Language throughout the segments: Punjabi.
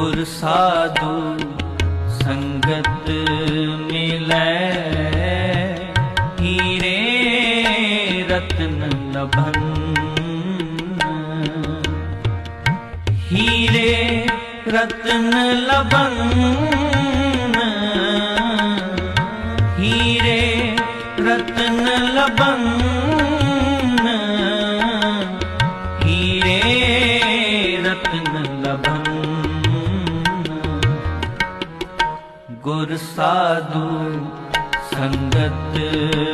ਗੁਰ ਸਾਧੂ ਸੰਗਤ ਮਿਲੈ। ਹੀਰੇ ਰਤਨ ਲਭਨ। ਹੀਰੇ ਰਤਨ ਲਭਨ। ਹੀਰੇ ਰਤਨ ਲਭਨ। ਗੁਰ ਸਾਧੂ ਸੰਗਤ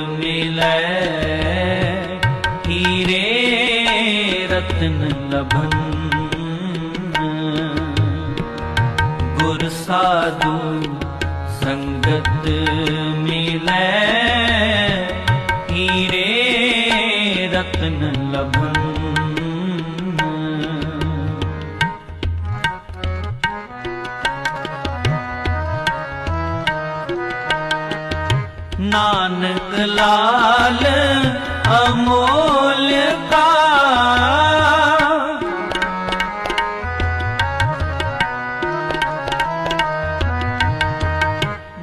ਮਿਲੈ। ਹੀਰੇ ਰਤਨ ਲਭਨ। ਗੁਰ ਸਾਧੂ ਸੰਗਤ ਮਿਲੈ। ਹੀਰੇ ਰਤਨ ਲਭਨ। ਨਾਨਕ ਲਾਲ ਅਮੋਲ ਕਾ।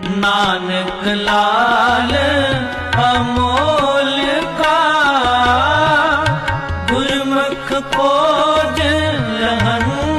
ਨਾਨਕ ਲਾਲ ਅਮੋਲ ਕਾ। ਗੁਰਮੁਖ ਕੋਜ ਲਹਨੂ